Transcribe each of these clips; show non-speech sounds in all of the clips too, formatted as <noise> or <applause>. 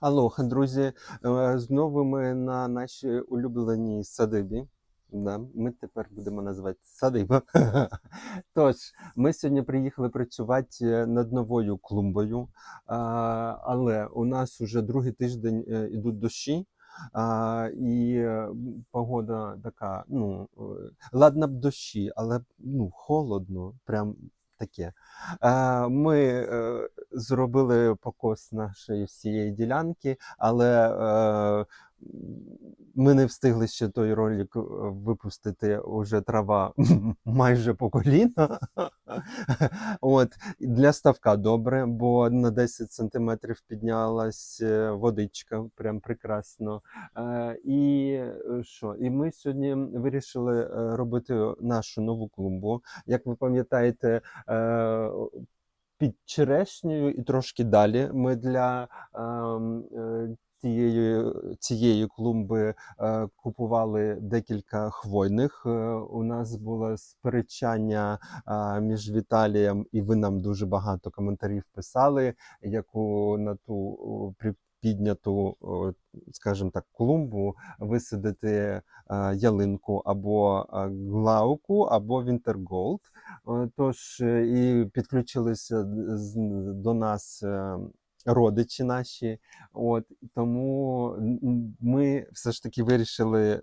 Алоха, друзі. Е, Знову ми на нашій улюбленій садибі. Да, ми тепер будемо називати садиба. <laughs> Тож, ми сьогодні приїхали працювати над новою клумбою, але у нас вже другий тиждень е, ідуть дощі. А, і е, погода така, ну, е, ладно б дощі, але ну, холодно, прям таке. Е, Ми е, зробили покос нашої всієї ділянки, але е, ми не встигли ще той ролик е, випустити. Уже трава <laughs> майже по коліна. <laughs> От для ставка добре, бо на 10 сантиметрів піднялась е, водичка, прям прекрасно. Е, І е, що? І ми сьогодні вирішили е, робити нашу нову клумбу. Як ви пам'ятаєте, е, під черешнею і трошки далі ми для е, цієї клумби е, купували декілька хвойних. Е, У нас було сперечання е, між Віталієм, і ви нам дуже багато коментарів писали, яку на ту підняту, скажімо так, клумбу висадити е, ялинку або е, глауку, або вінтерголд. Тож е, і підключилися до нас родичі наші. От тому ми все ж таки вирішили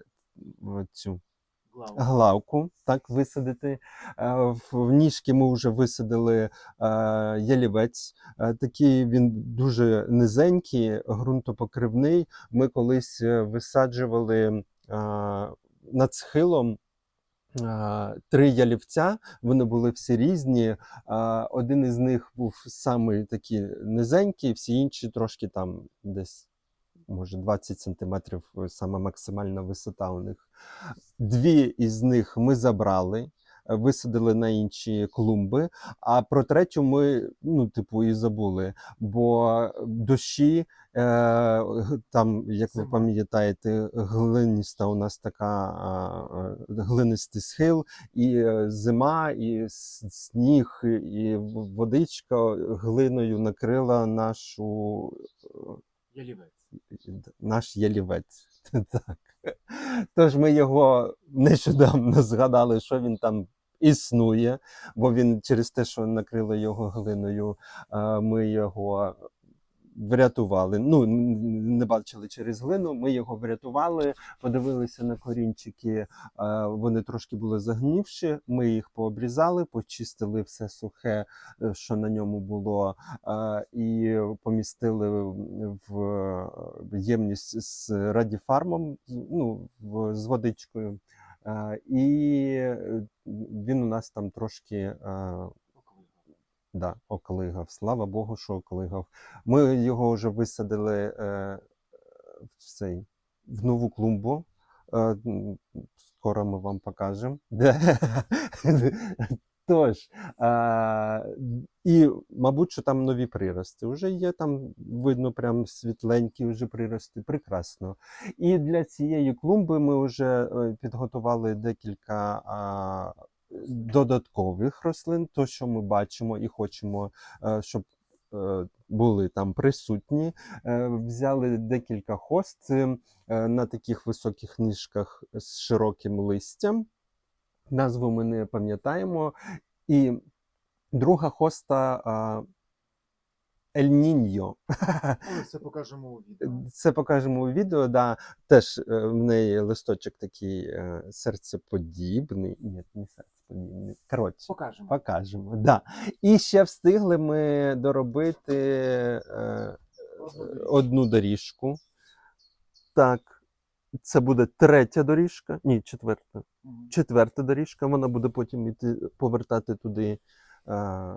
цю главку так висадити. Е, В ніжки ми вже висадили е, ялівець. Е, Такий він дуже низенький, ґрунтопокривний. Ми колись е, висаджували е, над схилом. Е, Три ялівця, вони були всі різні. Е, Один із них був самий такий низенький, всі інші трошки там десь, може, 20 сантиметрів саме сама максимальна висота у них. Дві із них ми забрали, е, висадили на інші клумби, а про третю ми, ну, типу, і забули, бо дощі, е, там, як ви пам'ятаєте, глиніста у нас така е, глинистий схил, і е, зима, і сніг, і водичка глиною накрила нашу е, Ялівець. наш ялівець. <laughs> Так. Тож ми його нещодавно згадали, що він там існує, бо він через те, що накрили його глиною, е, ми його врятували. Ну, не бачили через глину, ми його врятували, подивилися на корінчики, е, вони трошки були загнівші, ми їх пообрізали, почистили все сухе, е, що на ньому було, е, і помістили в- ємність з радіфармом, ну, з водичкою. І він у нас там трошки да, оклигав. Слава Богу, що оклигав. Ми його вже висадили е, в цей в нову клумбу. Е, скоро ми вам покажемо. <laughs> Тож, е, і, мабуть, що там нові прирости. Вже є там, видно, прям світленькі вже прирости. Прекрасно. І для цієї клумби ми вже е, підготували декілька а, додаткових рослин, то, що ми бачимо і хочемо, е, щоб е, були там присутні. Е, Взяли декілька хост на таких високих ніжках з широким листям. Назву ми не пам'ятаємо. І друга хоста Ель Ніньо. Це покажемо у відео. Це покажемо у відео. Да. Теж в неї листочок такий серцеподібний. Ні, не Коротше, Покажемо. покажемо. <laughs> Да. І ще встигли ми доробити е, одну доріжку. Так, це буде третя доріжка. Ні, четверта. Мгм. Четверта доріжка. Вона буде потім іти, повертати туди е,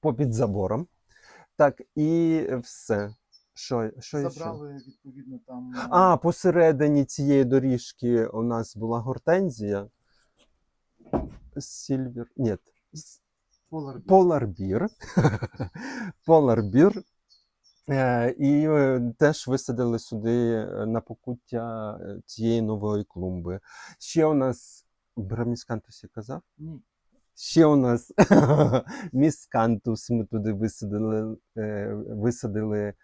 попід забором. Так, і все. Що, що ще? Забрали відповідно там. А, посередині цієї доріжки у нас була гортензія. Ні. с- Polar Bear. Поларбір. Поларбір. <laughs> Е, І е, теж висадили сюди е, на покуття цієї нової клумби. Ще у нас Браміскантус я казав? Ні. Ще у нас <laughs> міскантус ми туди висадили, висадили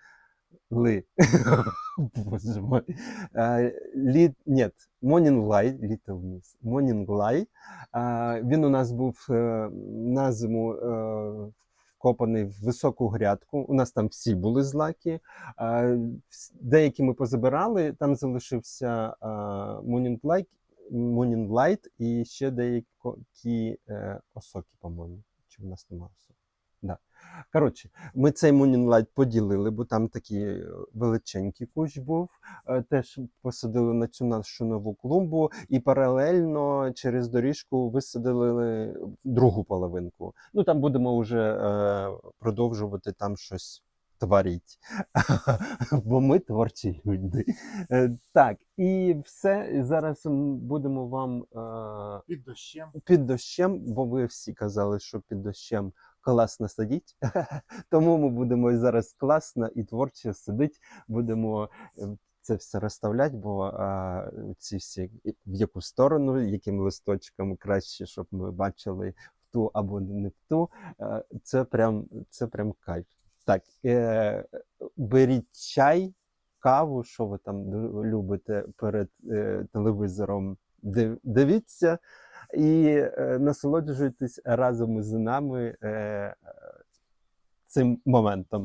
Ли. <laughs> <laughs> Боже мой. Е, Лі... Ні, Morning Light, Little Miss. Morning Light. Він у нас був е, на зиму е, вкопаний в високу грядку. У нас там всі були злаки. Деякі ми позабирали, там залишився Morning Light, Morning Light і ще деякі е, осоки, по-моєму. Чи в нас немає осок? Да. Коротше, ми цей Morning Light поділили, бо там такий е, величенький кущ був. Е, Теж посадили на цю нашу нову клумбу і паралельно через доріжку висадили другу половинку. Ну там будемо вже е, продовжувати там щось творити. <laughs> Бо ми творчі люди. Е, Так, і все. Зараз будемо вам. Е, Під дощем. під дощем, бо ви всі казали, що під дощем класно сидіть. <laughs> Тому ми будемо зараз класно і творчо сидіти. Будемо е, це все розставляти, бо а, ці всі в яку сторону, яким листочком краще, щоб ми бачили в ту або не в ту. Е, Це прям, це прям кайф. Так, е, беріть чай, каву, що ви там любите перед е, телевізором. Див- Дивіться і е, насолоджуйтесь разом із нами е, цим моментом.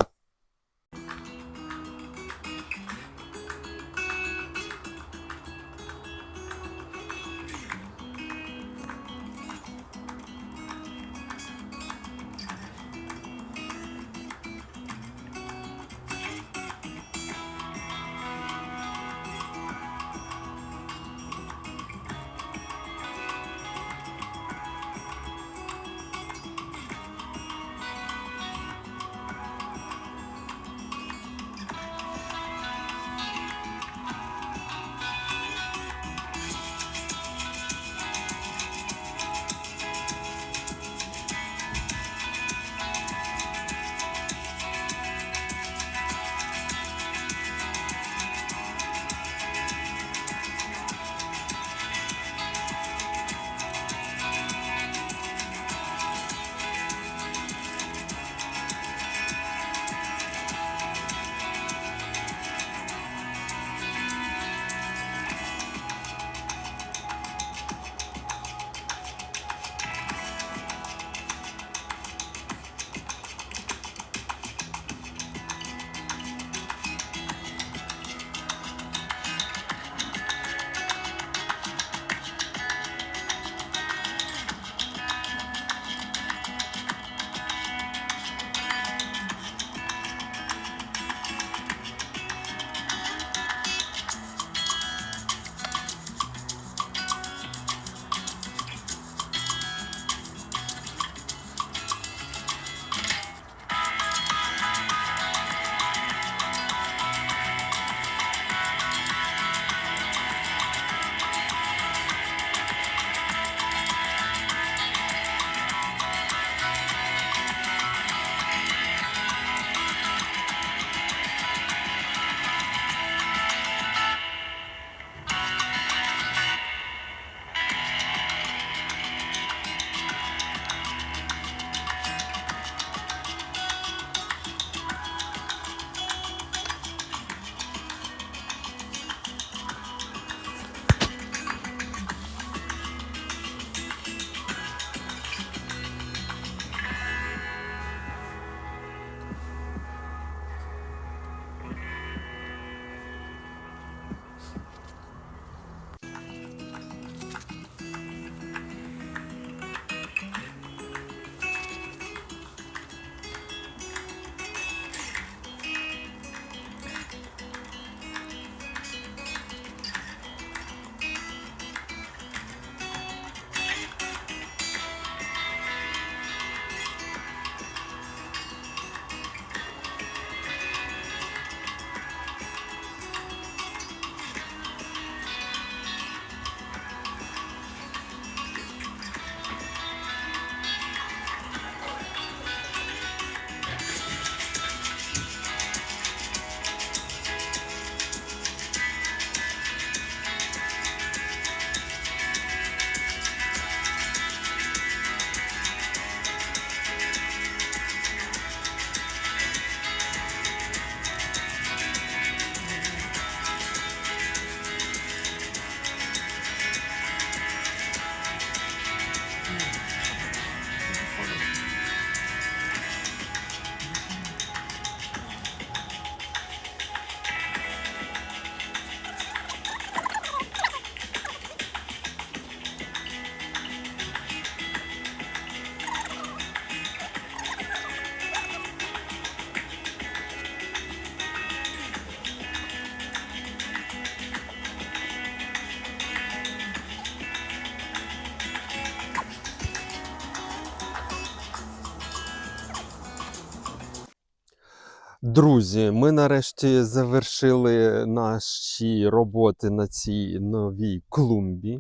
Друзі, ми нарешті завершили наші роботи на цій новій клумбі.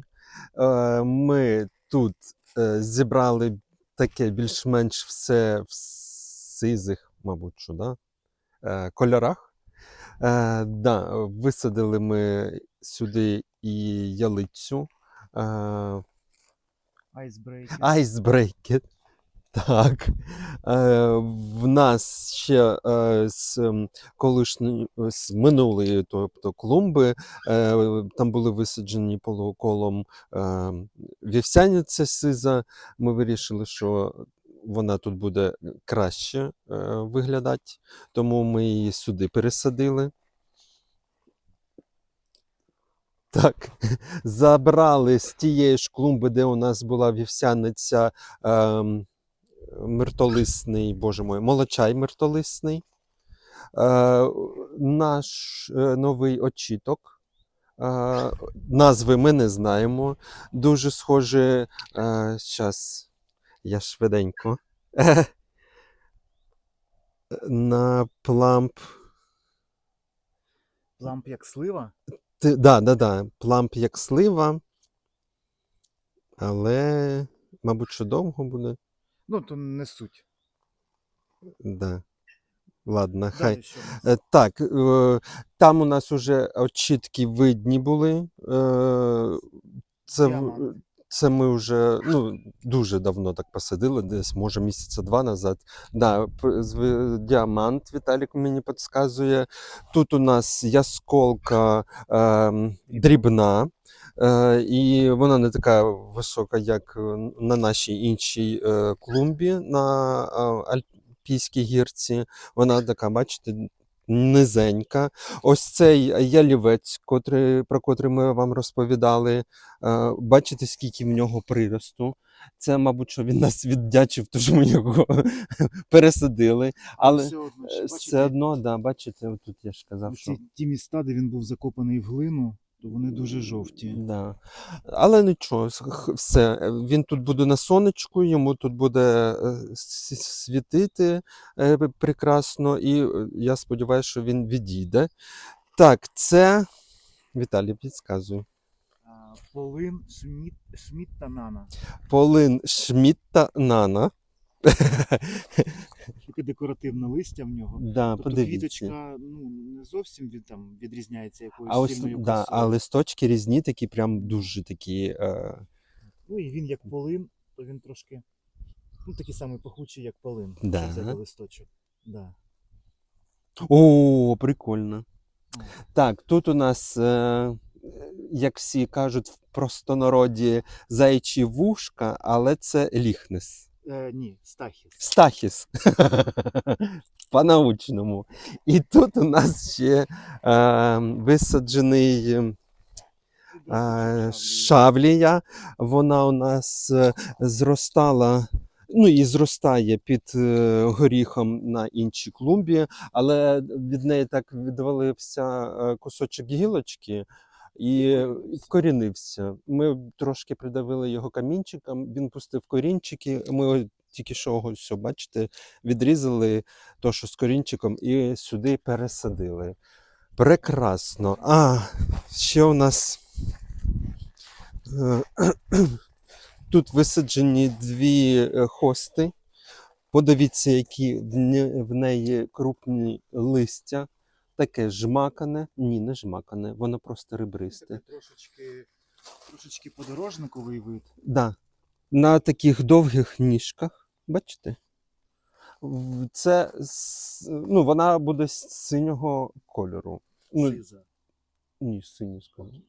Е, Ми тут е, зібрали таке більш-менш все в сизих, мабуть, що, да? е, кольорах. Да, висадили ми сюди і ялицю. Айсбрейкер. Так. Е, в нас ще е, з колишньої з минулої, тобто клумби, е, там були висаджені полуколом е, вівсяниця сиза. Ми вирішили, що вона тут буде краще е, виглядати, тому ми її сюди пересадили. Так, забрали з тієї ж клумби, де у нас була вівсяниця. ем, миртолисний, боже мой, молочай миртолисний. Е, наш е, новий очіток. Е, назви ми не знаємо. Дуже схоже. Е, я швиденько. <laughs> На пламп. Ламп як слива. Ти- Да, да, да. Пламп як слива. Але, мабуть, що довго буде. Ну, то не суть. Да. Ладно, хай. Далі що? Е, Так, е, там у нас уже очітки видні були. Е, Це, в- це ми вже ну, дуже давно так посадили, десь, може, місяця два назад. Да, п- зв- діамант Віталік мені підказує. Тут у нас ясколка е, дрібна. Е, і вона не така висока, як е, на нашій іншій е, клумбі на Альпійській гірці. Вона така, бачите, низенька. Ось цей ялівець, котрий, про котрий ми вам розповідали. Бачите, скільки в нього приросту. Це, мабуть, що він нас віддячив, тож ми його <laughs> пересадили. Але все одно, все одно, да, бачите, тут я ж казав, що. ті міста, де він був закопаний в глину, то вони дуже жовті. Да. Але нічого, все. Він тут буде на сонечку, йому тут буде е, світити е, прекрасно, і е, я сподіваюся, що він відійде. Так, це. Віталій, підказуй. А, Полин Шміт, Шміт та Нана. Полин Шмітта Нана. Таке декоративне листя в нього. да, Тобто подивіться. квіточка ну, не зовсім від, там, відрізняється якоюсь А ось сильною да, красою. а листочки різні, такі прям дуже такі. Е, Ну і він як полин, то він трошки ну, такий самий пахучий, як полин. Да. Якщо взяти листочок. Да. О, прикольно. Так, тут у нас, е, як всі кажуть, в простонароді заячі вушка, але це ліхнес. Е, ні, стахіс. Стахіс. <laughs> По-научному. І тут у нас ще е, висаджений е, шавлія. Вона у нас е, зростала. Ну і зростає під е, горіхом на іншій клумбі, але від неї так відвалився кусочок гілочки і вкорінився. Ми трошки придавили його камінчиком, він пустив корінчики. Ми тільки що все, бачите, відрізали то, що з корінчиком, і сюди пересадили. Прекрасно. А, ще у нас. е, <clears throat> Тут висаджені дві е, хости. Подивіться, які в неї крупні листя. Таке жмакане. Ні, не жмакане, воно просто ребристе. Такий трошечки, трошечки подорожниковий вид. Да. На таких довгих ніжках. Бачите? Це ну, вона буде з синього кольору. Ну, Сиза. Ні, синій скажу.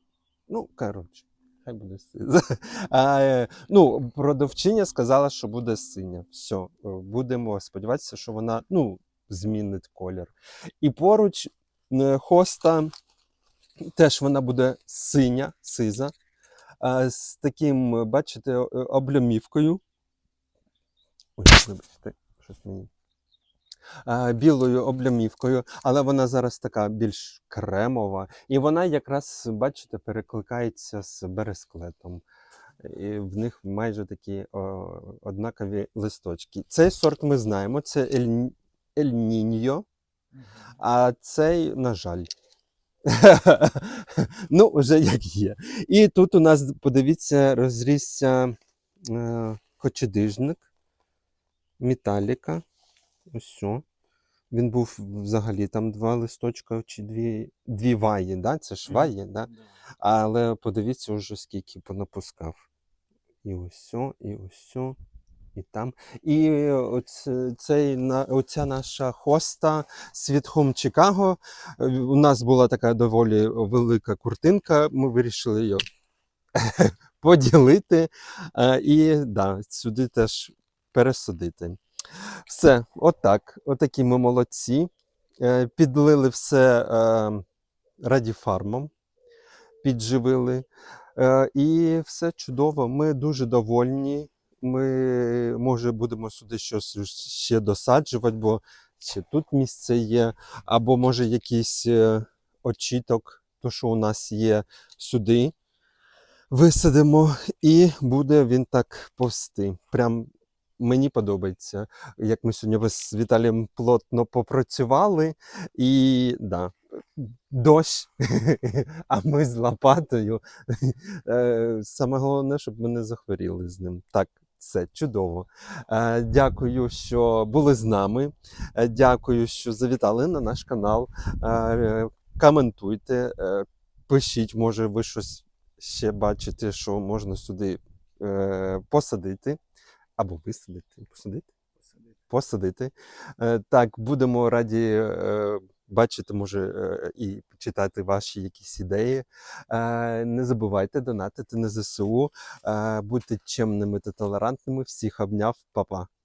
Ну, коротше, хай буде синя. <laughs> А, е, ну, продавчиня сказала, що буде синя. Все, будемо сподіватися, що вона ну, змінить колір. І поруч хоста теж вона буде синя, сиза, з таким, е, бачите, е, облямівкою. Ой, вибачте, щось мені білою облямівкою, але вона зараз така більш кремова, і вона якраз, бачите, перекликається з бересклетом. І в них майже такі о, однакові листочки. Цей сорт ми знаємо, це Ель, Ель Ніньо. А цей, на жаль. <laughs> ну, вже як є. І тут у нас, подивіться, розрісся е, кочедижник металіка. Ось. Він був взагалі там два листочка чи дві, дві ваї, да? це ж ваї, да? Але подивіться вже скільки понапускав. І ось, і ось, о, і там. І цей, оця наша хоста Chicago. е, У нас була така доволі велика куртинка. Ми вирішили її <laughs> поділити е, і да, сюди теж пересадити. Все, отак. Отакі ми молодці. Е, Підлили все е, радіфармом, підживили. І все чудово. Ми дуже довольні. Ми, може, будемо сюди щось ще досаджувати, бо ще тут місце є, або може якийсь е, очіток, то що у нас є сюди. Висадимо, і буде він так повсти. Прям мені подобається, як ми сьогодні з Віталієм плотно попрацювали. І да, дощ, <laughs> а ми з лопатою. <laughs> Е, Саме головне, щоб ми не захворіли з ним. Так, це чудово. Е, Дякую, що були з нами. Е, Дякую, що завітали на наш канал. Е, Коментуйте, пишіть, може, ви щось ще бачите, що можна сюди посадити. Або висадити. Посадити? Посадити. посадити. Так, будемо раді бачити, може, е, і читати ваші якісь ідеї. Е, Не забувайте донатити на ЗСУ. Е, Будьте чемними та толерантними. Всіх обняв, Па-па.